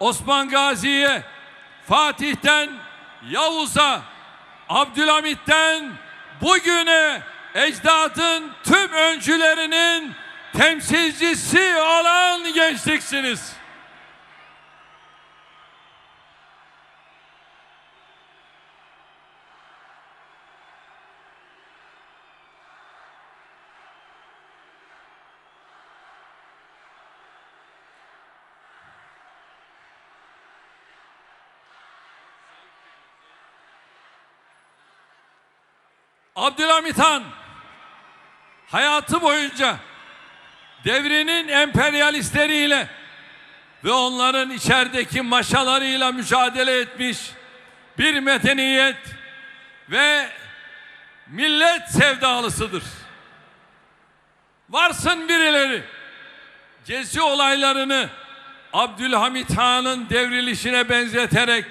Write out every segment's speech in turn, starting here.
Osman Gazi'ye, Fatih'ten Yavuz'a, Abdülhamit'ten bugüne ecdadın tüm öncülerinin temsilcisi olan gençliksiniz. Abdülhamit Han hayatı boyunca devrinin emperyalistleriyle ve onların içerideki maşalarıyla mücadele etmiş bir medeniyet ve millet sevdalısıdır. Varsın birileri gezi olaylarını Abdülhamit Han'ın devrilişine benzeterek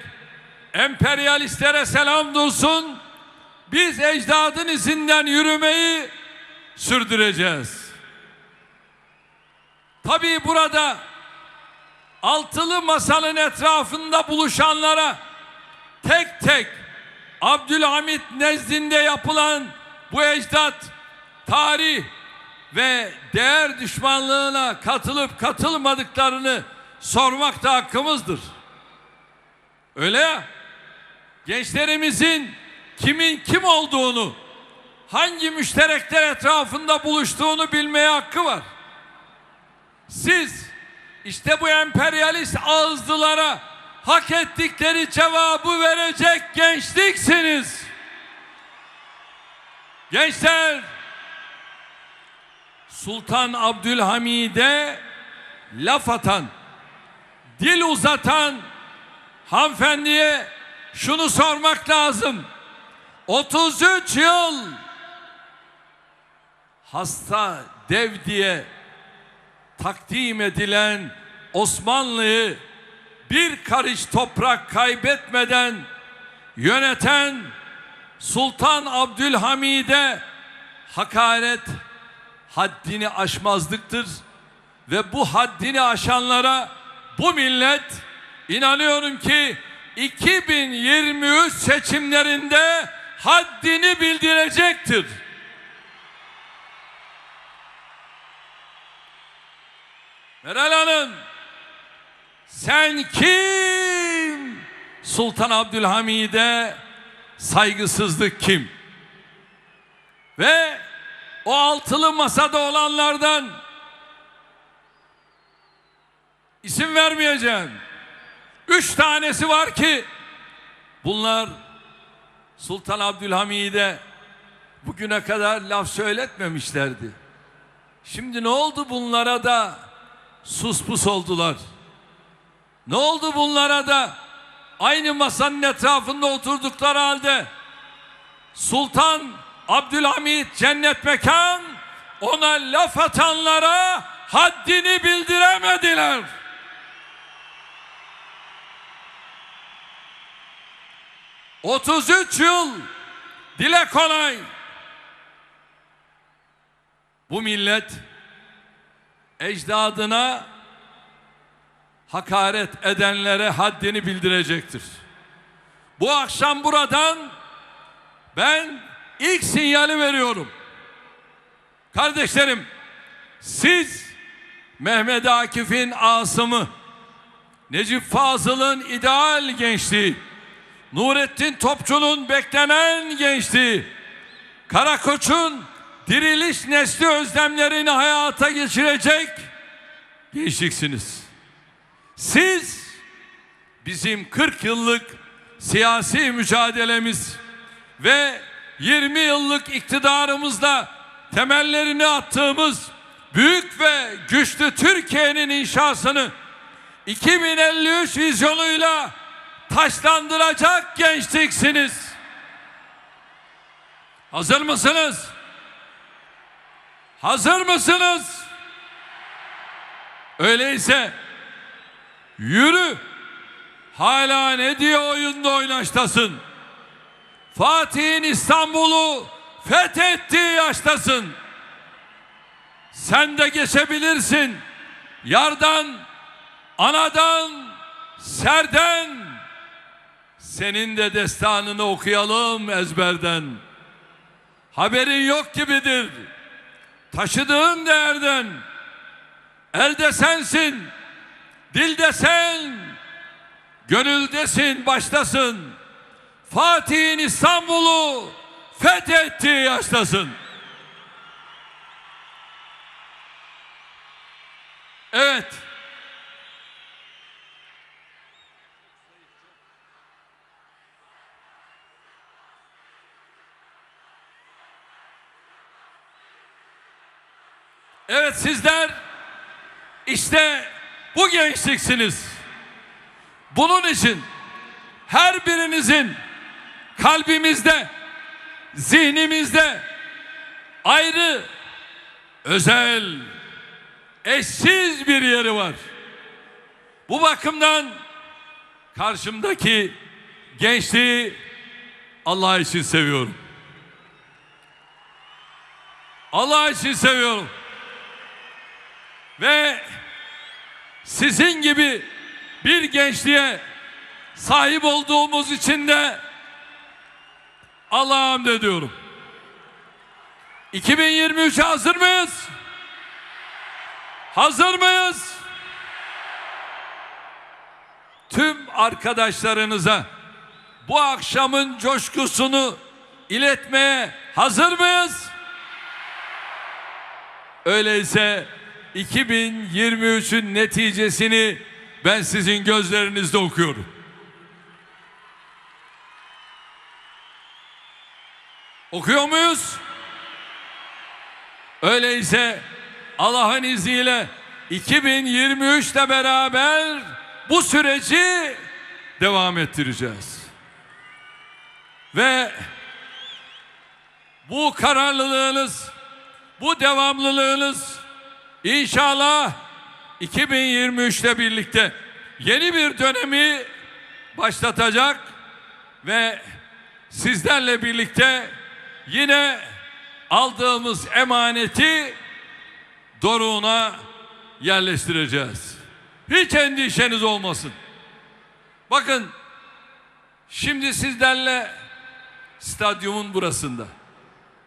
emperyalistlere selam dursun biz ecdadın izinden yürümeyi sürdüreceğiz. Tabii burada altılı masanın etrafında buluşanlara tek tek Abdülhamit nezdinde yapılan bu ecdat tarih ve değer düşmanlığına katılıp katılmadıklarını sormak da hakkımızdır. Öyle ya. Gençlerimizin kimin kim olduğunu, hangi müşterekler etrafında buluştuğunu bilmeye hakkı var. Siz işte bu emperyalist ağızlılara hak ettikleri cevabı verecek gençliksiniz. Gençler Sultan Abdülhamid'e laf atan, dil uzatan hanımefendiye şunu sormak lazım. 33 yıl hasta dev diye takdim edilen Osmanlı'yı bir karış toprak kaybetmeden yöneten Sultan Abdülhamid'e hakaret haddini aşmazlıktır ve bu haddini aşanlara bu millet inanıyorum ki 2023 seçimlerinde haddini bildirecektir. Meral Hanım sen kim? Sultan Abdülhamid'e saygısızlık kim? Ve o altılı masada olanlardan isim vermeyeceğim. Üç tanesi var ki bunlar Sultan Abdülhamid'e bugüne kadar laf söyletmemişlerdi. Şimdi ne oldu bunlara da sus pus oldular? Ne oldu bunlara da aynı masanın etrafında oturdukları halde Sultan Abdülhamid cennet mekan ona laf atanlara haddini bildiremediler. Otuz üç yıl dile kolay. Bu millet ecdadına hakaret edenlere haddini bildirecektir. Bu akşam buradan ben ilk sinyali veriyorum. Kardeşlerim siz Mehmet Akif'in Asım'ı, Necip Fazıl'ın ideal gençliği, Nurettin Topçu'nun beklenen gençliği, Karakoç'un diriliş nesli özlemlerini hayata geçirecek gençliksiniz. Siz bizim 40 yıllık siyasi mücadelemiz ve 20 yıllık iktidarımızla temellerini attığımız büyük ve güçlü Türkiye'nin inşasını 2053 vizyonuyla taşlandıracak gençliksiniz. Hazır mısınız? Hazır mısınız? Öyleyse yürü. Hala ne diye oyunda oynaştasın? Fatih'in İstanbul'u fethettiği yaştasın. Sen de geçebilirsin. Yardan, anadan, serden senin de destanını okuyalım ezberden. Haberin yok gibidir. Taşıdığın değerden. Elde sensin. Dilde sen. Gönüldesin, baştasın. Fatih'in İstanbul'u fethettiği yaştasın. Evet. Evet sizler işte bu gençliksiniz. Bunun için her birinizin kalbimizde, zihnimizde ayrı, özel, eşsiz bir yeri var. Bu bakımdan karşımdaki gençliği Allah için seviyorum. Allah için seviyorum. Ve sizin gibi bir gençliğe sahip olduğumuz için de Allah'a hamd ediyorum. 2023'e hazır mıyız? Hazır mıyız? Tüm arkadaşlarınıza bu akşamın coşkusunu iletmeye hazır mıyız? Öyleyse 2023'ün neticesini ben sizin gözlerinizde okuyorum. Okuyor muyuz? Öyleyse Allah'ın izniyle 2023 ile beraber bu süreci devam ettireceğiz. Ve bu kararlılığınız, bu devamlılığınız inşallah 2023 ile birlikte yeni bir dönemi başlatacak ve sizlerle birlikte yine aldığımız emaneti doruğuna yerleştireceğiz. Hiç endişeniz olmasın. Bakın şimdi sizlerle stadyumun burasında.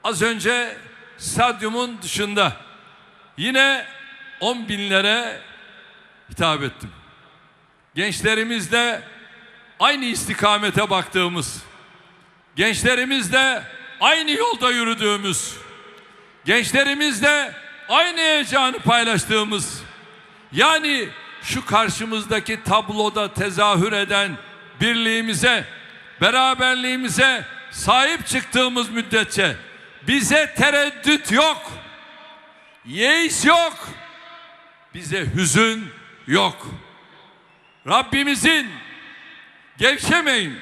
Az önce stadyumun dışında yine on binlere hitap ettim. Gençlerimizle aynı istikamete baktığımız, gençlerimizle aynı yolda yürüdüğümüz, gençlerimizle aynı heyecanı paylaştığımız, yani şu karşımızdaki tabloda tezahür eden birliğimize, beraberliğimize sahip çıktığımız müddetçe bize tereddüt yok. Yeis yok. Bize hüzün yok. Rabbimizin gevşemeyin.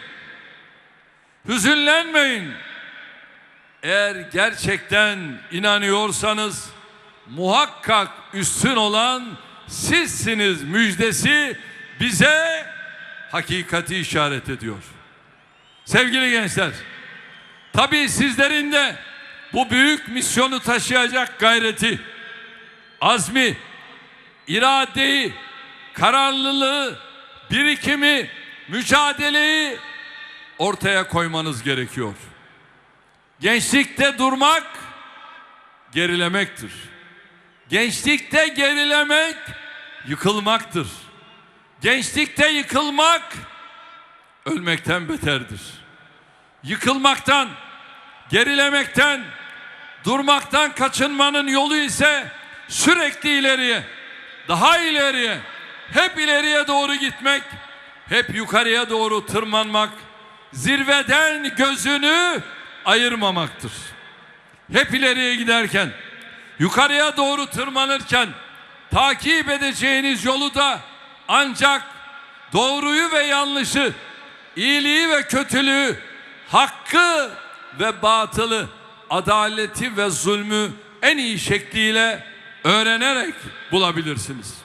Hüzünlenmeyin. Eğer gerçekten inanıyorsanız muhakkak üstün olan sizsiniz müjdesi bize hakikati işaret ediyor. Sevgili gençler, tabii sizlerin de bu büyük misyonu taşıyacak gayreti, azmi, iradeyi, kararlılığı, birikimi, mücadeleyi ortaya koymanız gerekiyor. Gençlikte durmak gerilemektir. Gençlikte gerilemek yıkılmaktır. Gençlikte yıkılmak ölmekten beterdir. Yıkılmaktan, gerilemekten, durmaktan kaçınmanın yolu ise sürekli ileriye, daha ileriye, hep ileriye doğru gitmek, hep yukarıya doğru tırmanmak, zirveden gözünü ayırmamaktır. Hep ileriye giderken, yukarıya doğru tırmanırken takip edeceğiniz yolu da ancak doğruyu ve yanlışı, iyiliği ve kötülüğü, hakkı ve batılı, adaleti ve zulmü en iyi şekliyle öğrenerek bulabilirsiniz.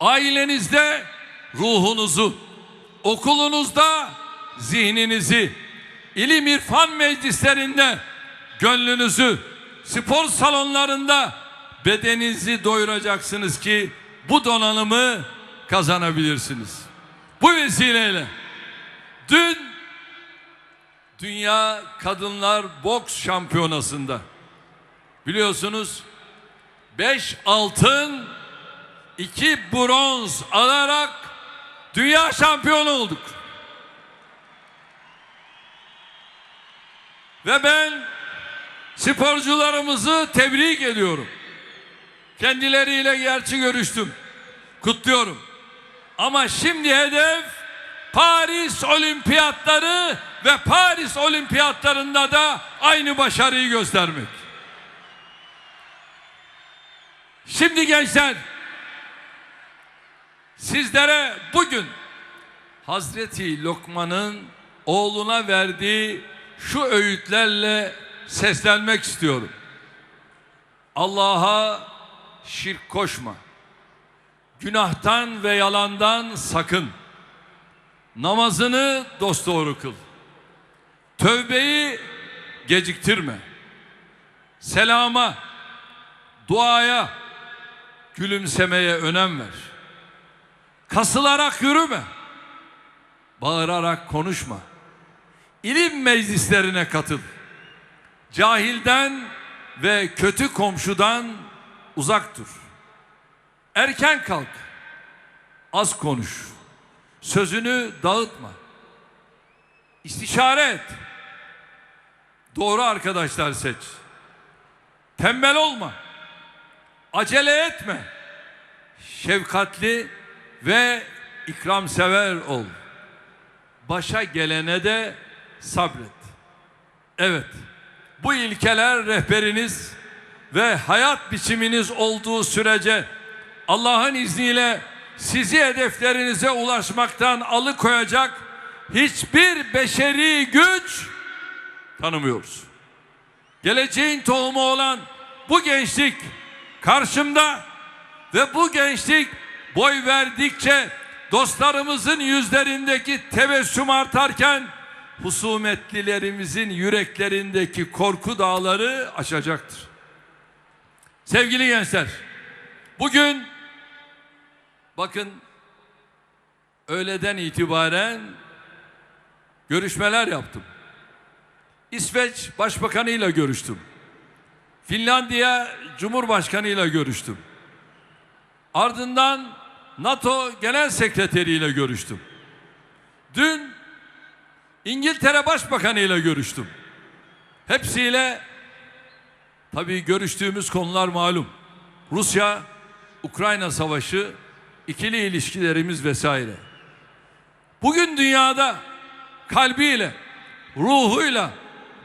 Ailenizde ruhunuzu, okulunuzda zihninizi, ilim irfan meclislerinde gönlünüzü, spor salonlarında bedeninizi doyuracaksınız ki bu donanımı kazanabilirsiniz. bu vesileyle dün Dünya Kadınlar Boks Şampiyonası'nda biliyorsunuz 5 altın 2 bronz alarak dünya şampiyonu olduk. Ve ben sporcularımızı tebrik ediyorum. Kendileriyle gerçi görüştüm. Kutluyorum. Ama şimdi hedef Paris Olimpiyatları ve Paris Olimpiyatlarında da aynı başarıyı göstermek. Şimdi gençler sizlere bugün Hazreti Lokman'ın oğluna verdiği şu öğütlerle seslenmek istiyorum. Allah'a şirk koşma. Günahtan ve yalandan sakın. Namazını dosdoğru kıl. Tövbeyi geciktirme. Selama, duaya, gülümsemeye önem ver. Kasılarak yürüme. Bağırarak konuşma. İlim meclislerine katıl. Cahilden ve kötü komşudan uzak dur. Erken kalk. Az konuş. Sözünü dağıtma. İstişare et. Doğru arkadaşlar seç. Tembel olma. Acele etme. Şefkatli ve ikramsever ol. Başa gelene de sabret. Evet. Bu ilkeler rehberiniz ve hayat biçiminiz olduğu sürece Allah'ın izniyle sizi hedeflerinize ulaşmaktan alıkoyacak hiçbir beşeri güç tanımıyoruz. Geleceğin tohumu olan bu gençlik karşımda ve bu gençlik boy verdikçe dostlarımızın yüzlerindeki tebessüm artarken husumetlilerimizin yüreklerindeki korku dağları aşacaktır. Sevgili gençler, bugün bakın öğleden itibaren görüşmeler yaptım. İsveç Başbakanı ile görüştüm. Finlandiya Cumhurbaşkanı ile görüştüm. Ardından NATO Genel Sekreteri ile görüştüm. Dün İngiltere Başbakanı ile görüştüm. Hepsiyle tabii görüştüğümüz konular malum. Rusya, Ukrayna savaşı, ikili ilişkilerimiz vesaire. Bugün dünyada kalbiyle, ruhuyla,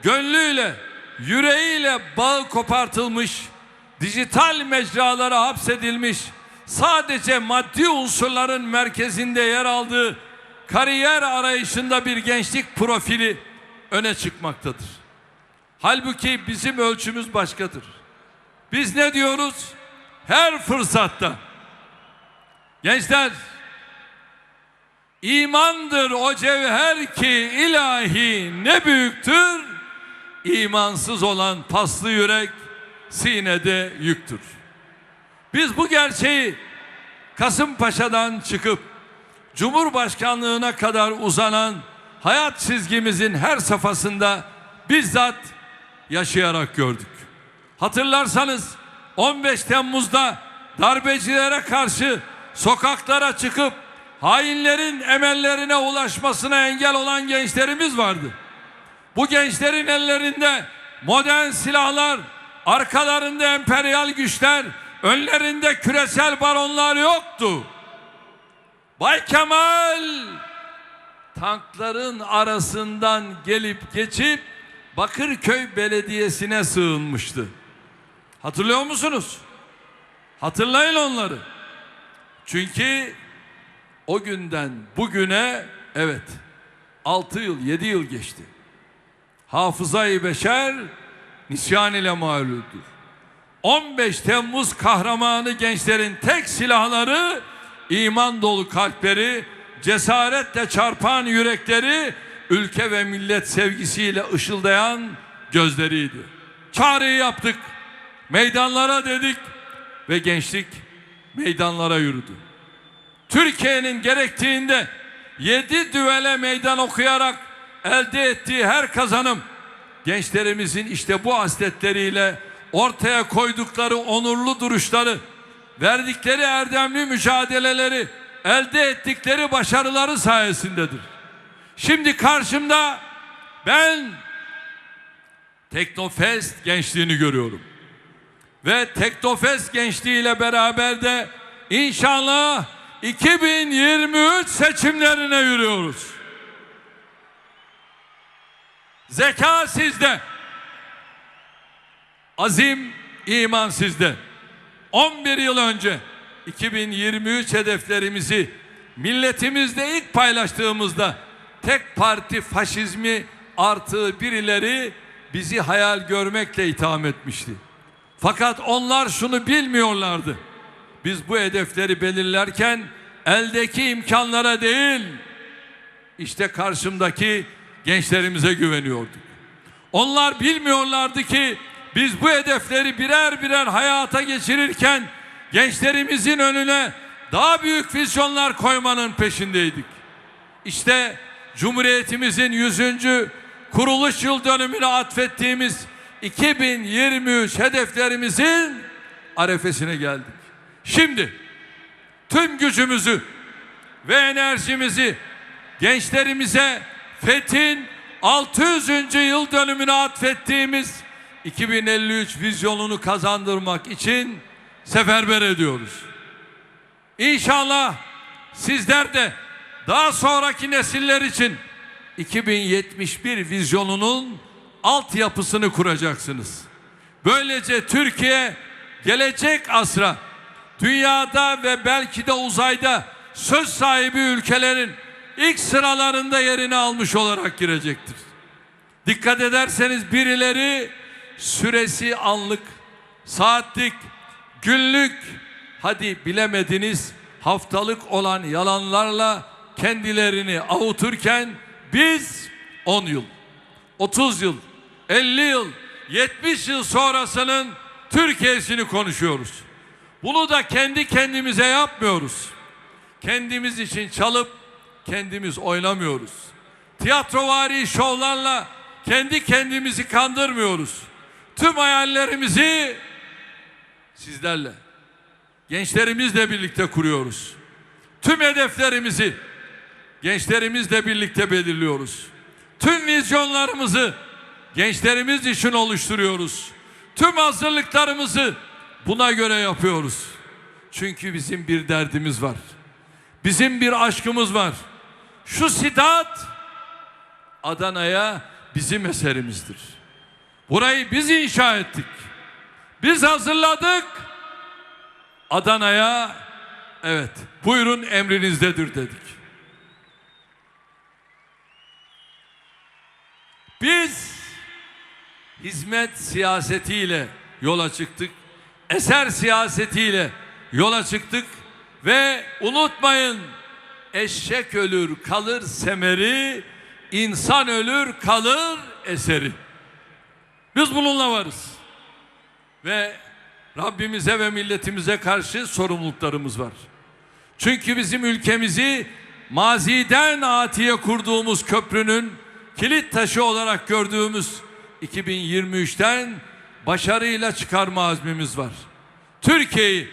gönlüyle, yüreğiyle bağı kopartılmış, dijital mecralara hapsedilmiş, sadece maddi unsurların merkezinde yer aldığı kariyer arayışında bir gençlik profili öne çıkmaktadır. Halbuki bizim ölçümüz başkadır. Biz ne diyoruz? Her fırsatta gençler imandır o cevher ki ilahi ne büyüktür imansız olan paslı yürek sinede yüktür. Biz bu gerçeği Kasımpaşa'dan çıkıp Cumhurbaşkanlığına kadar uzanan hayat çizgimizin her safhasında bizzat yaşayarak gördük. Hatırlarsanız 15 Temmuz'da darbecilere karşı sokaklara çıkıp hainlerin emellerine ulaşmasına engel olan gençlerimiz vardı. Bu gençlerin ellerinde modern silahlar, arkalarında emperyal güçler, önlerinde küresel baronlar yoktu. Bay Kemal tankların arasından gelip geçip Bakırköy Belediyesi'ne sığınmıştı. Hatırlıyor musunuz? Hatırlayın onları. Çünkü o günden bugüne evet 6 yıl 7 yıl geçti. Hafızayı beşer nisyan ile mağluldür. 15 Temmuz kahramanı gençlerin tek silahları iman dolu kalpleri, cesaretle çarpan yürekleri, ülke ve millet sevgisiyle ışıldayan gözleriydi. Çağrıyı yaptık, meydanlara dedik ve gençlik meydanlara yürüdü. Türkiye'nin gerektiğinde yedi düvele meydan okuyarak elde ettiği her kazanım gençlerimizin işte bu asletleriyle ortaya koydukları onurlu duruşları, verdikleri erdemli mücadeleleri, elde ettikleri başarıları sayesindedir. Şimdi karşımda ben Teknofest gençliğini görüyorum. Ve Teknofest gençliğiyle beraber de inşallah 2023 seçimlerine yürüyoruz. Zeka sizde. Azim, iman sizde. 11 yıl önce 2023 hedeflerimizi milletimizle ilk paylaştığımızda tek parti faşizmi artı birileri bizi hayal görmekle itham etmişti. Fakat onlar şunu bilmiyorlardı. Biz bu hedefleri belirlerken eldeki imkanlara değil, işte karşımdaki gençlerimize güveniyorduk. Onlar bilmiyorlardı ki biz bu hedefleri birer birer hayata geçirirken gençlerimizin önüne daha büyük vizyonlar koymanın peşindeydik. İşte Cumhuriyetimizin 100. kuruluş yıl dönümüne atfettiğimiz 2023 hedeflerimizin arefesine geldik. Şimdi tüm gücümüzü ve enerjimizi gençlerimize FET'in 600. yıl dönümüne atfettiğimiz 2053 vizyonunu kazandırmak için seferber ediyoruz. İnşallah sizler de daha sonraki nesiller için 2071 vizyonunun altyapısını kuracaksınız. Böylece Türkiye gelecek asra dünyada ve belki de uzayda söz sahibi ülkelerin ilk sıralarında yerini almış olarak girecektir. Dikkat ederseniz birileri süresi anlık, saatlik, günlük, hadi bilemediniz haftalık olan yalanlarla kendilerini avuturken biz 10 yıl, 30 yıl, 50 yıl, 70 yıl sonrasının Türkiye'sini konuşuyoruz. Bunu da kendi kendimize yapmıyoruz. Kendimiz için çalıp kendimiz oynamıyoruz. Tiyatrovari şovlarla kendi kendimizi kandırmıyoruz. Tüm hayallerimizi sizlerle, gençlerimizle birlikte kuruyoruz. Tüm hedeflerimizi gençlerimizle birlikte belirliyoruz. Tüm vizyonlarımızı gençlerimiz için oluşturuyoruz. Tüm hazırlıklarımızı buna göre yapıyoruz. Çünkü bizim bir derdimiz var. Bizim bir aşkımız var. Şu sidat Adana'ya bizim eserimizdir. Burayı biz inşa ettik. Biz hazırladık. Adana'ya evet buyurun emrinizdedir dedik. Biz hizmet siyasetiyle yola çıktık. Eser siyasetiyle yola çıktık ve unutmayın eşek ölür kalır semeri, insan ölür kalır eseri. Biz bununla varız. Ve Rabbimize ve milletimize karşı sorumluluklarımız var. Çünkü bizim ülkemizi maziden atiye kurduğumuz köprünün kilit taşı olarak gördüğümüz 2023'ten başarıyla çıkarma azmimiz var. Türkiye'yi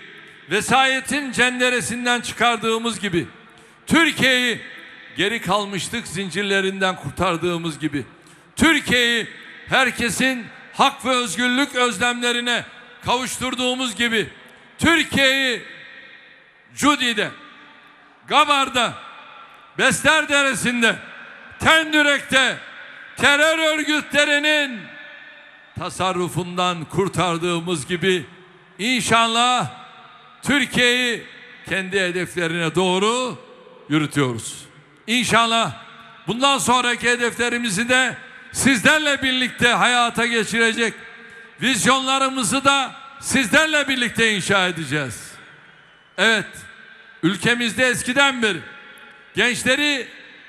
vesayetin cenderesinden çıkardığımız gibi Türkiye'yi geri kalmışlık zincirlerinden kurtardığımız gibi. Türkiye'yi herkesin hak ve özgürlük özlemlerine kavuşturduğumuz gibi. Türkiye'yi Cudi'de, Gabar'da, Besler Deresi'nde, Tendürek'te terör örgütlerinin tasarrufundan kurtardığımız gibi inşallah Türkiye'yi kendi hedeflerine doğru yürütüyoruz. İnşallah bundan sonraki hedeflerimizi de sizlerle birlikte hayata geçirecek vizyonlarımızı da sizlerle birlikte inşa edeceğiz. Evet, ülkemizde eskiden beri gençleri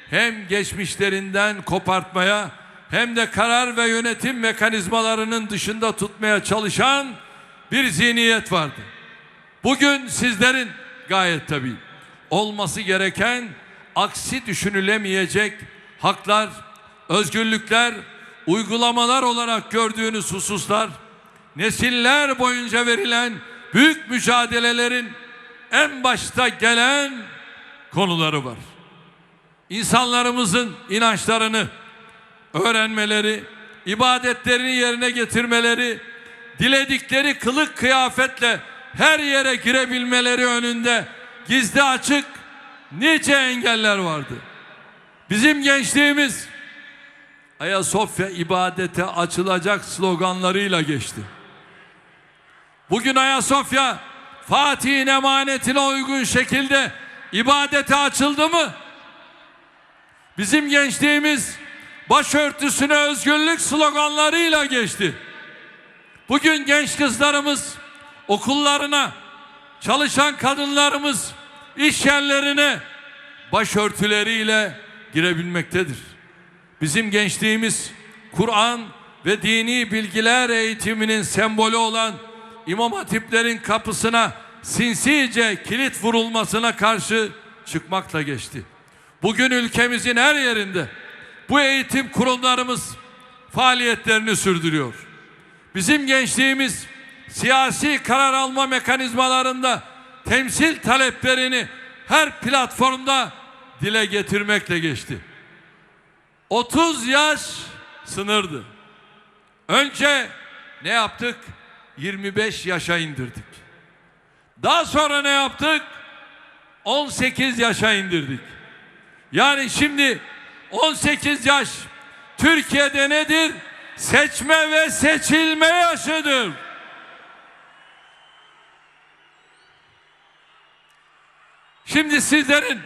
hem geçmişlerinden kopartmaya hem de karar ve yönetim mekanizmalarının dışında tutmaya çalışan bir zihniyet vardı. Bugün sizlerin gayet tabii olması gereken aksi düşünülemeyecek haklar, özgürlükler, uygulamalar olarak gördüğünüz hususlar, nesiller boyunca verilen büyük mücadelelerin en başta gelen konuları var. İnsanlarımızın inançlarını öğrenmeleri, ibadetlerini yerine getirmeleri, diledikleri kılık kıyafetle her yere girebilmeleri önünde gizli açık nice engeller vardı. Bizim gençliğimiz Ayasofya ibadete açılacak sloganlarıyla geçti. Bugün Ayasofya Fatih'in emanetine uygun şekilde ibadete açıldı mı? Bizim gençliğimiz başörtüsüne özgürlük sloganlarıyla geçti. Bugün genç kızlarımız okullarına, çalışan kadınlarımız iş yerlerine başörtüleriyle girebilmektedir. Bizim gençliğimiz Kur'an ve dini bilgiler eğitiminin sembolü olan imam hatiplerin kapısına sinsice kilit vurulmasına karşı çıkmakla geçti. Bugün ülkemizin her yerinde bu eğitim kurumlarımız faaliyetlerini sürdürüyor. Bizim gençliğimiz siyasi karar alma mekanizmalarında temsil taleplerini her platformda dile getirmekle geçti. 30 yaş sınırdı. Önce ne yaptık? 25 yaşa indirdik. Daha sonra ne yaptık? 18 yaşa indirdik. Yani şimdi 18 yaş Türkiye'de nedir? Seçme ve seçilme yaşıdır. Şimdi sizlerin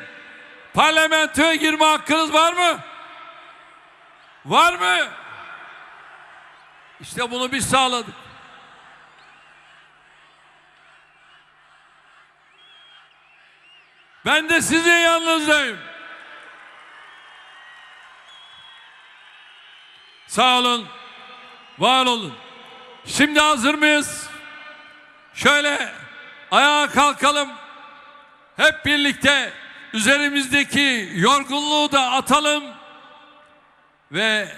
parlamentoya girme hakkınız var mı? Var mı? İşte bunu biz sağladık. Ben de sizin yanınızdayım. Sağ olun. Var olun. Şimdi hazır mıyız? Şöyle ayağa kalkalım. Hep birlikte üzerimizdeki yorgunluğu da atalım ve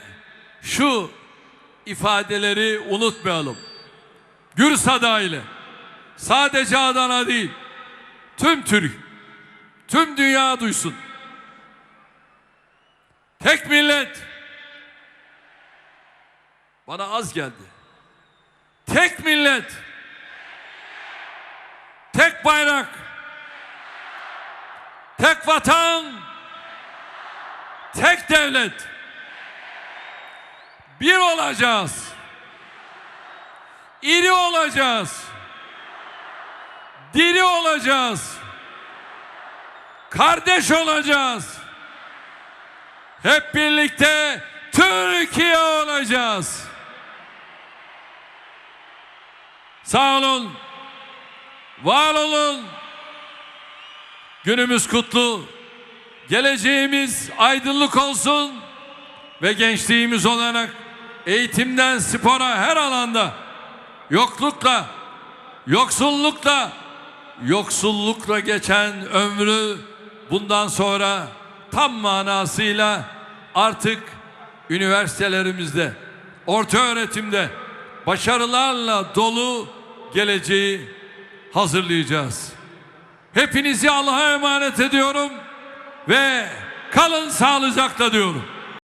şu ifadeleri unutmayalım. Gürsada ile sadece Adana değil tüm Türk tüm dünya duysun. Tek millet bana az geldi. Tek millet tek bayrak tek vatan tek devlet bir olacağız. İri olacağız. Diri olacağız. Kardeş olacağız. Hep birlikte Türkiye olacağız. Sağ olun. Var olun. Günümüz kutlu. Geleceğimiz aydınlık olsun ve gençliğimiz olarak eğitimden spora her alanda yoklukla, yoksullukla, yoksullukla geçen ömrü bundan sonra tam manasıyla artık üniversitelerimizde, orta öğretimde başarılarla dolu geleceği hazırlayacağız. Hepinizi Allah'a emanet ediyorum ve kalın sağlıcakla diyorum.